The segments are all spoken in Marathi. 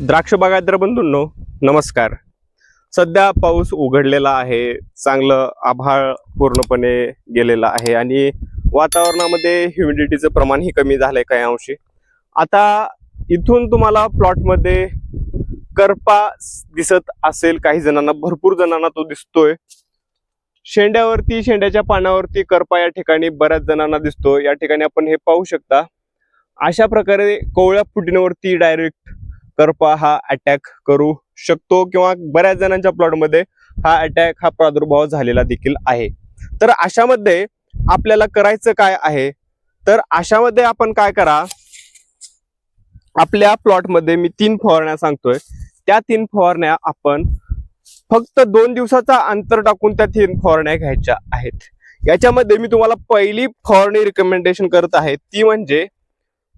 द्राक्ष बागायतदार बंधूंनो नमस्कार. सध्या पाऊस उघडलेला आहे चांगलं आभाळ पूर्णपणे गेलेलं आहे आणि वातावरणामध्ये ह्युमिडिटीचं प्रमाणही कमी झालंय काही अंशी. आता इथून तुम्हाला प्लॉटमध्ये करपा दिसत असेल काही जणांना भरपूर जणांना तो दिसतोय. शेंड्यावरती शेंड्याच्या पानावरती करपा या ठिकाणी बऱ्याच जणांना दिसतो या ठिकाणी आपण हे पाहू शकता. अशा प्रकारे कोवळ्या फुटींवरती डायरेक्ट करपा हा अटॅक करू शकतो किंवा बऱ्याच जणांच्या प्लॉटमध्ये हा अटॅक हा प्रादुर्भाव झालेला देखील आहे. तर अशामध्ये आपल्याला करायचं काय आहे? तर अशामध्ये आपण काय करा? आपल्या प्लॉटमध्ये मी तीन फवारण्या सांगतोय. त्या तीन फवारण्या आपण फक्त दोन दिवसाचा अंतर टाकून त्या तीन फवारण्या घ्यायच्या आहेत. याच्यामध्ये मी तुम्हाला पहिली फवारणी रिकमेंडेशन करत आहे. ती म्हणजे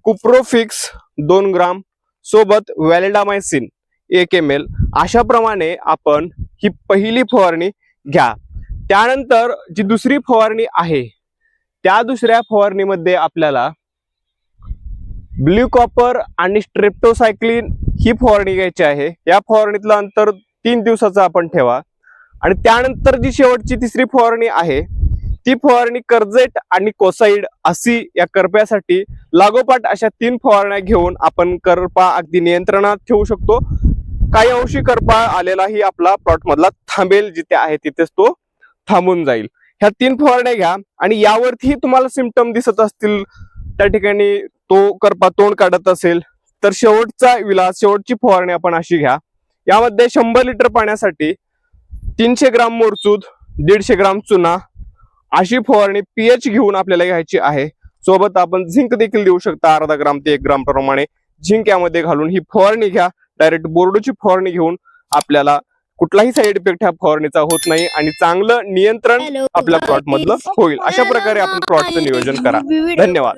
कुप्रोफिक्स दोन ग्राम सोबत व्हॅलिडामायसिन एक एम एल अशाप्रमाणे आपण ही पहिली फवारणी घ्या. त्यानंतर जी दुसरी फवारणी आहे त्या दुसऱ्या फवारणीमध्ये आपल्याला ब्ल्यू कॉपर आणि स्ट्रेप्टोसायक्लिन ही फवारणी घ्यायची आहे. या फवारणीतलं अंतर तीन दिवसाचं आपण ठेवा. आणि त्यानंतर जी शेवटची तिसरी फवारणी आहे ती फवारणी कर्जेट आणि कोसाईड अशी या करप्यासाठी लागोपाठ अशा तीन फवारण्या घेऊन आपण करपा अगदी नियंत्रणात ठेवू शकतो. काही अंशी करपा आलेलाही आपला प्लॉट मधला थांबेल जिथे आहे तिथेच तो थांबून जाईल. ह्या तीन फवारण्या घ्या आणि यावरती तुम्हाला सिमटम दिसत असतील त्या ठिकाणी तो करपा तोंड काढत असेल तर शेवटचा विलास शेवटची फवारणी आपण अशी घ्या. यामध्ये शंभर लिटर पाण्यासाठी तीनशे ग्राम मोरचूद दीडशे ग्राम चुना अशी फवारणी पीएच घेऊन आपल्याला घ्यायची आहे. सोबत आपण झिंक देखील देऊ शकता. अर्धा ग्राम ते एक ग्राम प्रमाणे झिंक यामध्ये घालून ही फवारणी घ्या. डायरेक्ट बोर्डोची फवारणी घेऊन आपल्याला कुठलाही साईड इफेक्ट ह्या फवारणीचा होत नाही आणि चांगलं नियंत्रण आपल्या प्लॉट मधलं होईल. अशा प्रकारे आपण प्लॉटचं नियोजन करा. धन्यवाद. धन्यवाद